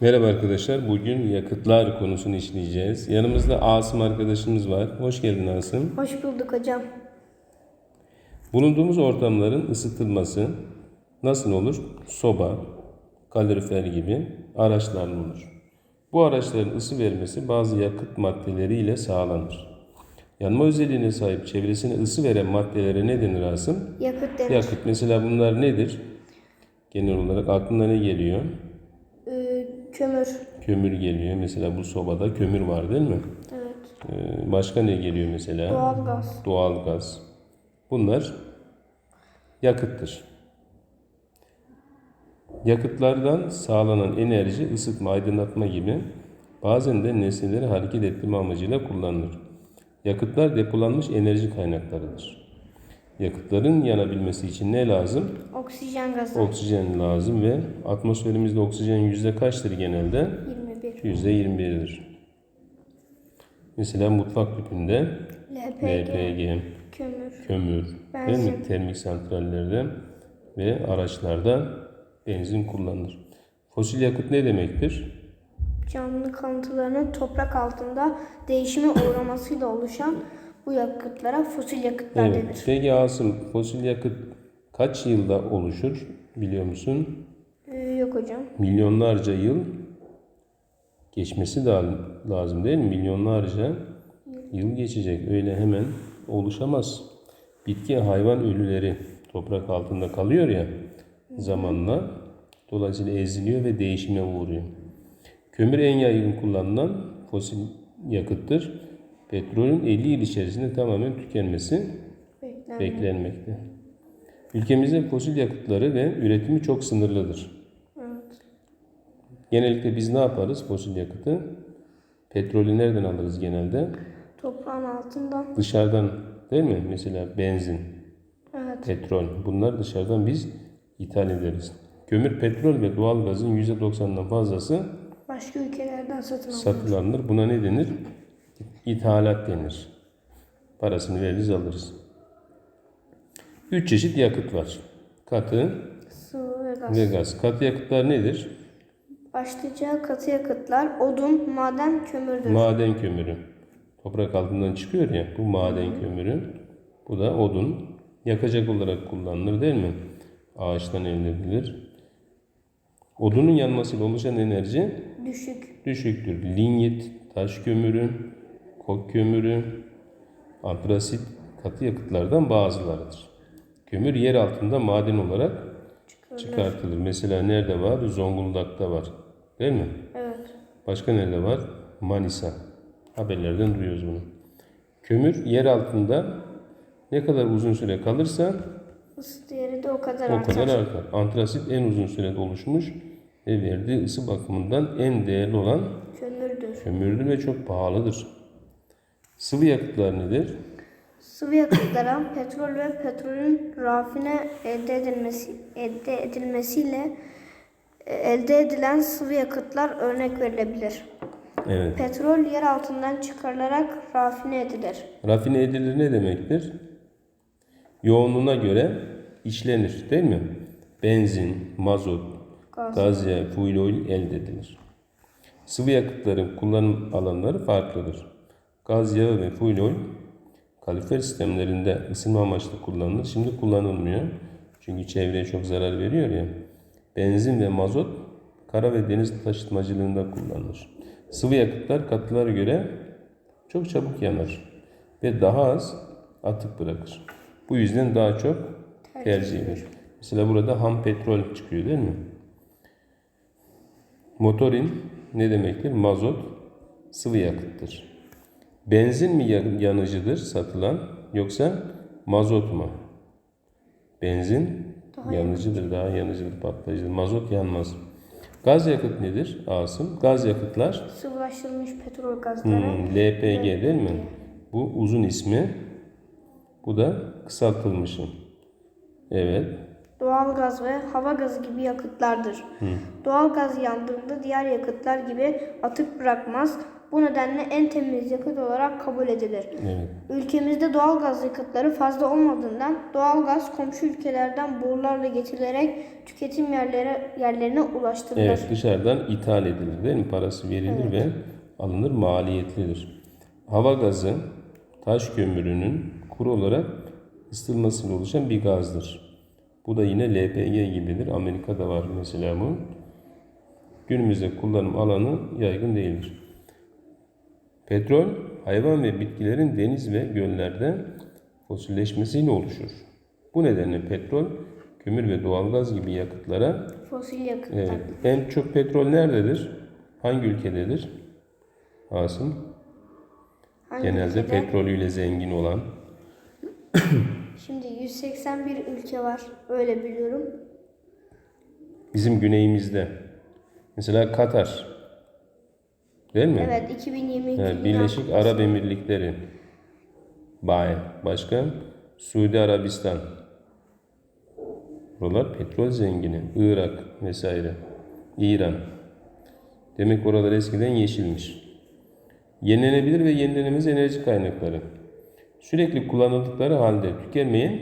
Merhaba arkadaşlar. Bugün yakıtlar konusunu işleyeceğiz. Yanımızda Asım arkadaşımız var. Hoş geldin Asım. Hoş bulduk hocam. Bulunduğumuz ortamların ısıtılması nasıl olur? Soba, kalorifer gibi araçlarla olur. Bu araçların ısı vermesi bazı yakıt maddeleriyle sağlanır. Yanma özelliğine sahip çevresine ısı veren maddelere ne denir Asım? Yakıt denir. Yakıt. Mesela bunlar nedir? Genel olarak aklına ne geliyor? Kömür. Kömür geliyor. Mesela bu sobada kömür var değil mi? Evet. Ee, başka ne geliyor mesela? Doğalgaz. Doğalgaz. Bunlar yakıttır. Yakıtlardan sağlanan enerji ısıtma, aydınlatma gibi bazen de nesneleri hareket ettirme amacıyla kullanılır. Yakıtlar depolanmış enerji kaynaklarıdır. Yakıtların yanabilmesi için ne lazım? Oksijen gazı. Oksijen lazım ve atmosferimizde oksijen yüzde kaçtır genelde? 21. Yüzde 21'dir. Mesela mutfak tüpünde LPG. LPG, Kömür. kömür, değil Benzin. mi? Termik santrallerde ve araçlarda benzin kullanılır. Fosil yakıt ne demektir? Canlı kalıntılarının toprak altında değişime uğramasıyla oluşan bu yakıtlara fosil yakıtlar Evet. denir. Peki Asım, fosil yakıt kaç yılda oluşur biliyor musun? Ee, yok hocam. Milyonlarca yıl geçmesi lazım değil mi? Milyonlarca yıl geçecek. Öyle hemen oluşamaz. Bitki hayvan ölüleri toprak altında kalıyor ya zamanla. Dolayısıyla eziliyor ve değişime uğruyor. Kömür en yaygın kullanılan fosil yakıttır. Petrolün 50 yıl içerisinde tamamen tükenmesi Beklen. beklenmekte. Ülkemizde fosil yakıtları ve üretimi çok sınırlıdır. Evet. Genellikle biz ne yaparız fosil yakıtı? Petrolü nereden alırız genelde? Toprağın altından. Dışarıdan değil mi? Mesela benzin, Evet. petrol. Bunlar dışarıdan biz ithal ederiz. Kömür, petrol ve doğalgazın %90'dan fazlası Başka ülkelerden satın alınır. satın alınır. Buna ne denir? İthalat denir. Parasını veririz alırız. Üç çeşit yakıt var. Katı Sıvı ve gaz. ve gaz. Katı yakıtlar nedir? Başlıca katı yakıtlar odun, maden, kömürdür. Maden kömürü. Toprak altından çıkıyor ya bu maden kömürü. Bu da odun. Yakacak olarak kullanılır değil mi? Ağaçtan elde edilir. Odunun yanmasıyla oluşan enerji Düşük. düşüktür. Linyit, taş kömürü, kok kömürü, antrasit katı yakıtlardan bazılarıdır. Kömür yer altında maden olarak çıkartılır. Mesela nerede var? Zonguldak'ta var. Değil mi? Evet. Başka nerede var? Manisa. Haberlerden duyuyoruz bunu. Kömür yer altında ne kadar uzun süre kalırsa Isı değeri de o kadar o artar. kadar artar. Antrasit en uzun sürede oluşmuş ve verdiği ısı bakımından en değerli olan Kömürdür. kömürdür ve çok pahalıdır. Sıvı yakıtlar nedir? Sıvı yakıtlara petrol ve petrolün rafine elde edilmesi elde edilmesiyle e, elde edilen sıvı yakıtlar örnek verilebilir. Evet. Petrol yer altından çıkarılarak rafine edilir. Rafine edilir ne demektir? Yoğunluğuna göre işlenir değil mi? Benzin, mazot, Gaz. gaz yağı, fuel oil elde edilir. Sıvı yakıtların kullanım alanları farklıdır. Gaz yağı ve fuel oil kalorifer sistemlerinde ısınma amaçlı kullanılır. Şimdi kullanılmıyor. Çünkü çevreye çok zarar veriyor ya. Benzin ve mazot kara ve deniz taşıtmacılığında kullanılır. Sıvı yakıtlar katılara göre çok çabuk yanar ve daha az atık bırakır. Bu yüzden daha çok tercih edilir. Mesela burada ham petrol çıkıyor değil mi? Motorin ne demektir? Mazot sıvı yakıttır. Benzin mi ya- yanıcıdır satılan yoksa mazot mu? Benzin yanıcıdır, daha yanıcıdır, patlayıcıdır. Mazot yanmaz. Gaz yakıt nedir Asım? Gaz yakıtlar Sıvılaştırılmış petrol gazları. Hmm, LPG değil mi? Bu uzun ismi. Bu da kısaltılmışı. Evet. doğalgaz ve hava gazı gibi yakıtlardır. Doğalgaz yandığında diğer yakıtlar gibi atık bırakmaz. Bu nedenle en temiz yakıt olarak kabul edilir. Evet. Ülkemizde doğalgaz yakıtları fazla olmadığından doğalgaz komşu ülkelerden borularla getirilerek tüketim yerlere, yerlerine ulaştırılır. Evet dışarıdan ithal edilir değil mi? Parası verilir ve alınır maliyetlidir. Hava gazı taş kömürünün kuru olarak ısıtılmasıyla oluşan bir gazdır. Bu da yine LPG gibidir. Amerika'da var mesela bu. Günümüzde kullanım alanı yaygın değildir. Petrol, hayvan ve bitkilerin deniz ve göllerde fosilleşmesiyle oluşur. Bu nedenle petrol, kömür ve doğalgaz gibi yakıtlara Fosil yakıtlar. Evet. En çok petrol nerededir? Hangi ülkededir? Asım. Hangi Genelde ülkede? petrolüyle zengin olan. Şimdi 181 ülke var. Öyle biliyorum. Bizim güneyimizde. Mesela Katar. Değil mi? Evet 2022 Evet, Birleşik. Arap Emirlikleri. Bay. Başka? Suudi Arabistan. Buralar petrol zengini. Irak vesaire. İran. Demek oralar eskiden yeşilmiş. Yenilenebilir ve yenilenemez enerji kaynakları. Sürekli kullanıldıkları halde tükenmeyen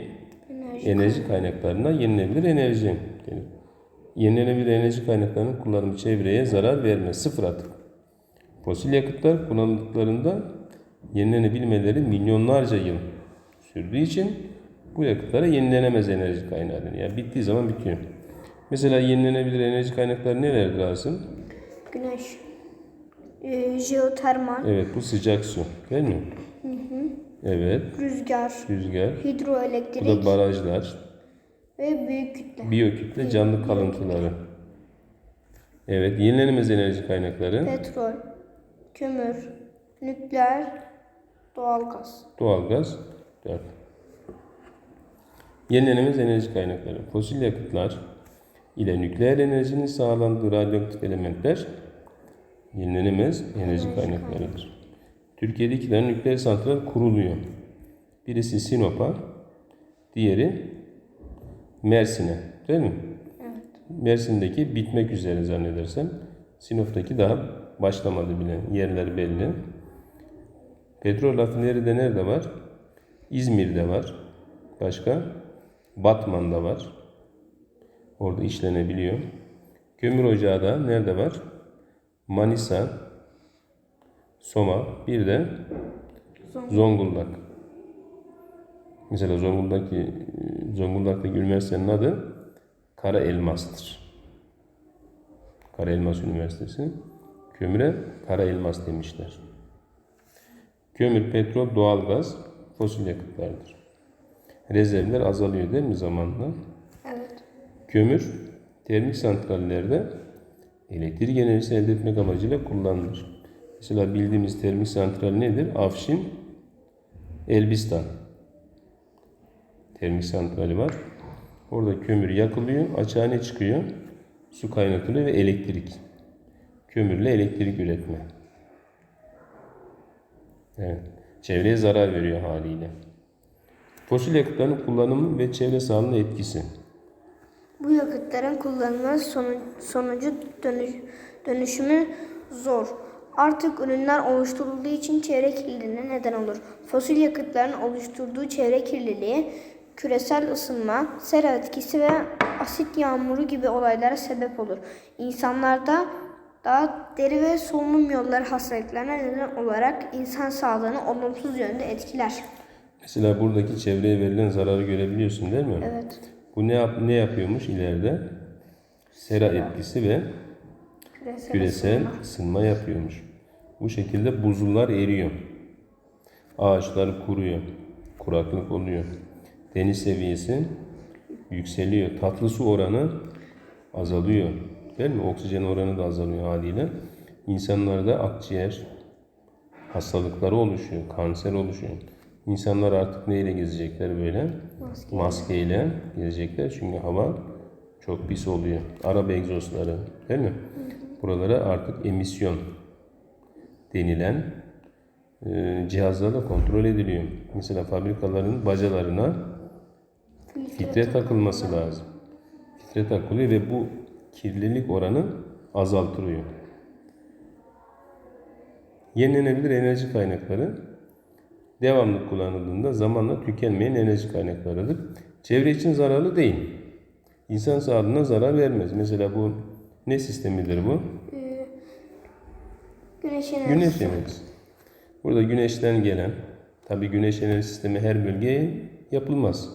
Enerji. enerji kaynaklarına yenilenebilir enerji denir. Yenilenebilir enerji kaynaklarının kullanımı çevreye zarar vermez. Sıfır atık. Fosil yakıtlar kullanıldıklarında yenilenebilmeleri milyonlarca yıl sürdüğü için bu yakıtlara yenilenemez enerji kaynağı denir. Yani bittiği zaman bitiyor. Mesela yenilenebilir enerji kaynakları nelerdir Asım? Güneş. Ee, jeotermal. Evet bu sıcak su değil mi? Evet Rüzgar. rüzgar. Bu da Hidroelektrik. barajlar, ve büyük kütle. biyokütle canlı kalıntıları. Evet yenilenemez enerji kaynakları. Petrol. Kömür. Nükleer. Doğalgaz. Doğalgaz 4. Yenilenemez enerji kaynakları. Fosil yakıtlar ile nükleer enerjinin sağlandığı radyoaktif elementler yenilenemez enerji kaynaklarıdır. Türkiye'de iki tane nükleer santral kuruluyor. Birisi Sinop'a, diğeri Mersin'e. Değil mi? Mersin'deki bitmek üzere zannedersem. Sinop'taki daha başlamadı bile. Yerler belli. Petrol rafineri de nerede var? İzmir'de var. Başka? Batman'da var. Orada işlenebiliyor. Kömür ocağı da nerede var? Manisa, Soma, bir de Zonguldak. Mesela Zonguldak'taki Zonguldak'taki üniversitenin adı Kara Elmas'tır. Kara Elmas Üniversitesi. Kömüre Kara Elmas demişler. Kömür, petrol, doğalgaz fosil yakıtlardır. Rezervler azalıyor değil mi zamanla? Evet. Kömür termik santrallerde elektrik enerjisi elde etmek amacıyla kullanılır. Mesela bildiğimiz termik santral nedir? Afşin, Elbistan. Termik santrali var. Orada kömür yakılıyor, açığa ne çıkıyor? Su kaynatılıyor ve elektrik. Kömürle elektrik üretme. Evet. Çevreye zarar veriyor haliyle. Fosil yakıtların kullanımı ve çevre sağlığına etkisi. Bu yakıtların kullanımı sonu- sonucu dönüş, dönüşümü zor. Artık ürünler oluşturulduğu için çevre kirliliğine neden olur. Fosil yakıtların oluşturduğu çevre kirliliği, küresel ısınma, sera etkisi ve asit yağmuru gibi olaylara sebep olur. İnsanlarda da deri ve solunum yolları hastalıklarına neden olarak insan sağlığını olumsuz yönde etkiler. Mesela buradaki çevreye verilen zararı görebiliyorsun değil mi? Evet. Bu ne yap ne yapıyormuş ileride? Sera etkisi ve Küresel, küresel ısınma. ısınma yapıyormuş. Bu şekilde buzullar eriyor. Ağaçlar kuruyor. Kuraklık oluyor. Deniz seviyesi yükseliyor. Tatlı su oranı azalıyor. Değil mi? Oksijen oranı da azalıyor haliyle. İnsanlarda akciğer hastalıkları oluşuyor. Kanser oluşuyor. İnsanlar artık neyle gezecekler böyle? Maske. Maskeyle gezecekler. Çünkü hava çok pis oluyor. Araba egzozları değil mi? Buralara artık emisyon denilen e, cihazlarla kontrol ediliyor. Mesela fabrikaların bacalarına filtre takılması lazım. filtre takılıyor ve bu kirlilik oranı azaltılıyor. Yenilenebilir enerji kaynakları devamlı kullanıldığında zamanla tükenmeyen enerji kaynaklarıdır. Çevre için zararlı değil. İnsan sağlığına zarar vermez. Mesela bu ne sistemidir bu? Güneş enerjisi. Güneş enerjisi. Burada güneşten gelen, tabi güneş enerji sistemi her bölgeye yapılmaz.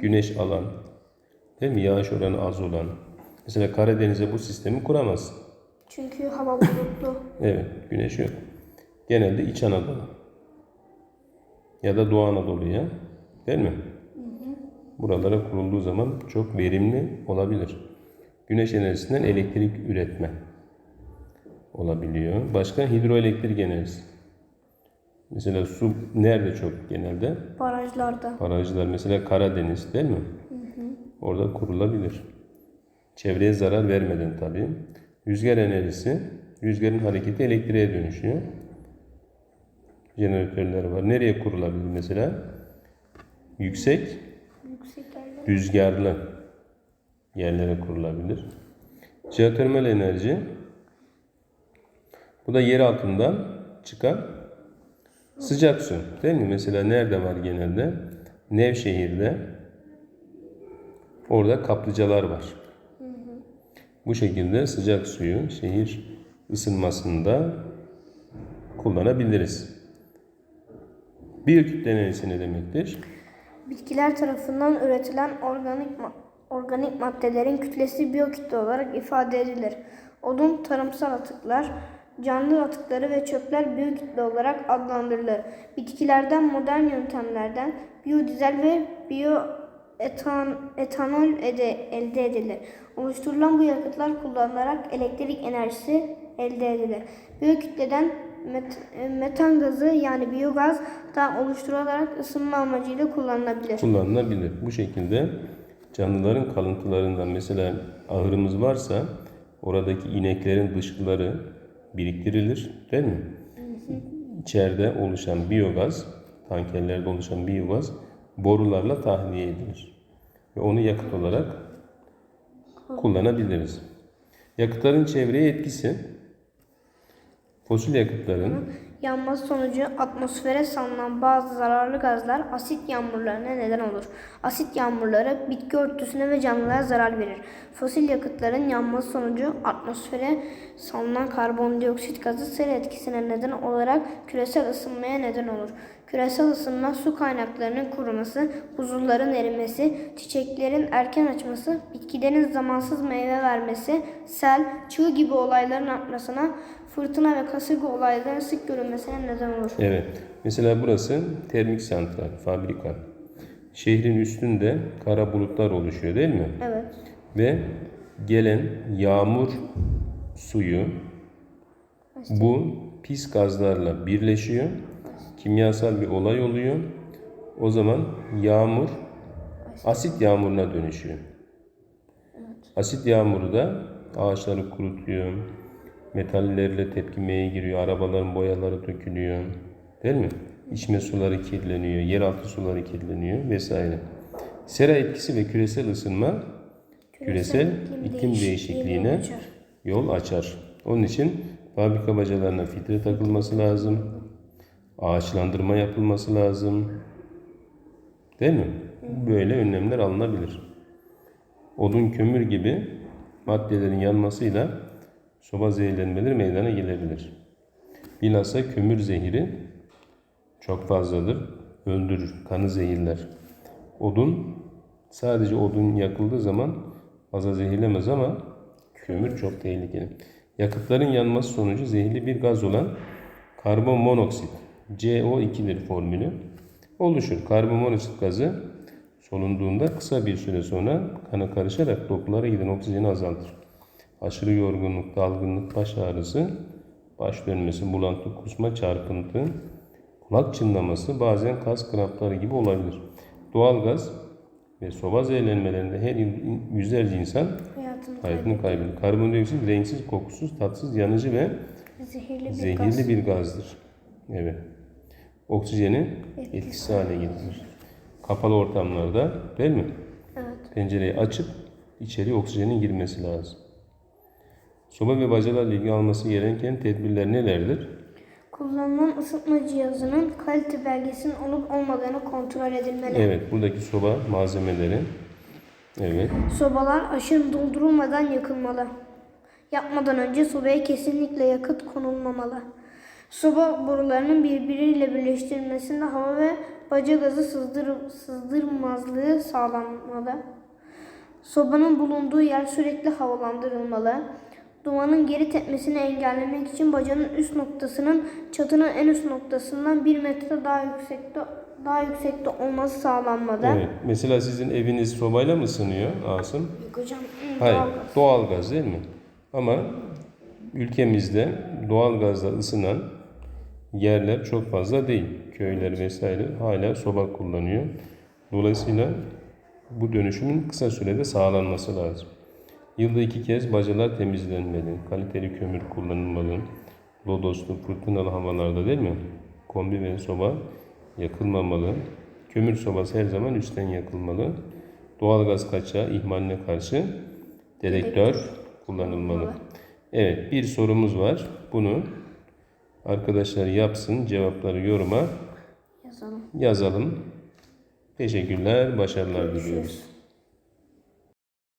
Güneş alan, değil mi? Yağış oranı az olan. Mesela Karadeniz'e bu sistemi kuramaz. Çünkü hava bulutlu. Evet, güneş yok. Genelde İç Anadolu. Ya da Doğu Anadolu'ya, değil mi? Buralara kurulduğu zaman çok verimli olabilir. Güneş enerjisinden elektrik üretme olabiliyor. Başka hidroelektrik enerjisi. Mesela su nerede çok genelde? Barajlarda. Barajlar mesela Karadeniz değil mi? Orada kurulabilir. Çevreye zarar vermeden tabii. Rüzgar enerjisi, rüzgarın hareketi elektriğe dönüşüyor. Jeneratörler var. Nereye kurulabilir mesela? Yüksek, Yüksek rüzgarlı yerlere kurulabilir. Jeotermal enerji, bu da yer altından çıkan sıcak su. Değil mi? Mesela nerede var genelde? Nevşehir'de orada kaplıcalar var. Bu şekilde sıcak suyu şehir ısınmasında kullanabiliriz. Biyokütle enerjisi ne demektir? Bitkiler tarafından üretilen organik ma- organik maddelerin kütlesi biyokütle olarak ifade edilir. Odun, tarımsal atıklar, canlı atıkları ve çöpler biyokütle olarak adlandırılır. Bitkilerden modern yöntemlerden biyodizel ve biyoetan etanol ede- elde edilir. Oluşturulan bu yakıtlar kullanılarak elektrik enerjisi elde edilir. Biyokütleden met- metan gazı yani biyogaz da oluşturularak ısınma amacıyla kullanılabilir. kullanılabilir. Bu şekilde canlıların kalıntılarından mesela ahırımız varsa oradaki ineklerin dışkıları biriktirilir değil mi? İçeride oluşan biyogaz, tankerlerde oluşan biyogaz borularla tahliye edilir. Ve onu yakıt olarak kullanabiliriz. Yakıtların çevreye etkisi fosil yakıtların Yanması sonucu atmosfere salınan bazı zararlı gazlar asit yağmurlarına neden olur. Asit yağmurları bitki örtüsüne ve canlılara zarar verir. Fosil yakıtların yanması sonucu atmosfere salınan karbondioksit gazı sera etkisine neden olarak küresel ısınmaya neden olur. Küresel ısınma su kaynaklarının kuruması, buzulların erimesi, çiçeklerin erken açması, bitkilerin zamansız meyve vermesi, sel, çığ gibi olayların artmasına, fırtına ve kasırga olaylarının sık görülmesine neden olur. Evet. Mesela burası termik santral, fabrika. Şehrin üstünde kara bulutlar oluşuyor değil mi? Evet. Ve gelen yağmur suyu bu pis gazlarla birleşiyor. Kimyasal bir olay oluyor. O zaman yağmur asit yağmuruna dönüşüyor. Asit yağmuru da ağaçları kurutuyor. Metallerle tepkimeye giriyor. Arabaların boyaları dökülüyor. Değil mi? İçme suları kirleniyor. Yeraltı suları kirleniyor vesaire. Sera etkisi ve küresel ısınma küresel iklim değişikliğine açar. yol açar. Onun için fabrika bacalarına filtre takılması lazım. Ağaçlandırma yapılması lazım. Değil mi? Böyle önlemler alınabilir. Odun, kömür gibi maddelerin yanmasıyla soba zehirlenmeleri meydana gelebilir. Bilhassa kömür zehiri çok fazladır. Öldürür, kanı zehirler. Odun sadece odun yakıldığı zaman fazla zehirlemez ama kömür çok tehlikeli. Yakıtların yanması sonucu zehirli bir gaz olan karbon monoksit CO2'dir formülü oluşur. Karbon monoksit gazı solunduğunda kısa bir süre sonra kana karışarak dokulara giden oksijeni azaltır. Aşırı yorgunluk, dalgınlık, baş ağrısı, baş dönmesi, bulantı, kusma, çarpıntı, kulak çınlaması, bazen kas krampları gibi olabilir. Doğalgaz ve soba zehirlenmelerinde her yıl yüzlerce insan Hayatını hayatını kaybediyor. Karbondioksit renksiz, kokusuz, tatsız, yanıcı ve zehirli bir zehirli gaz. bir gazdır. Evet. Oksijeni etkisiz hale getirir. Kapalı ortamlarda değil mi? Evet. Pencereyi açıp içeri oksijenin girmesi lazım. Soba ve bacalarla ilgili alması gereken tedbirler nelerdir? Kullanılan ısıtma cihazının kalite belgesinin olup olmadığını kontrol edilmeli. Evet, buradaki soba malzemeleri. Evet, Sobalar aşırı doldurulmadan yakılmalı. Yapmadan önce sobaya kesinlikle yakıt konulmamalı. Soba borularının birbiriyle birleştirilmesinde hava ve baca gazı sızdır, sızdırmazlığı sağlanmalı. Sobanın bulunduğu yer sürekli havalandırılmalı. Dumanın geri tepmesini engellemek için bacanın üst noktasının çatının en üst noktasından 1 metre daha yüksekte daha yüksekte olması sağlanmalı. evet. Mesela sizin eviniz sobayla mı ısınıyor Asım? Yok hocam. hı, Hayır, doğalgaz. doğalgaz değil mi? Ama ülkemizde doğalgazla ısınan yerler çok fazla değil. Köyler vesaire hala soba kullanıyor. Dolayısıyla bu dönüşümün kısa sürede sağlanması lazım. Yılda iki kez bacalar temizlenmeli. Kaliteli kömür kullanılmalı. Lodoslu, fırtınalı havalarda değil mi? Kombi ve soba yakılmamalı. Kömür sobası her zaman üstten yakılmalı. Doğalgaz kaçağı ihmaline karşı dedektör kullanılmalı. Evet bir sorumuz var. Bunu arkadaşlar yapsın. Cevapları yoruma Yazalım. yazalım. Teşekkürler. Başarılar diliyoruz.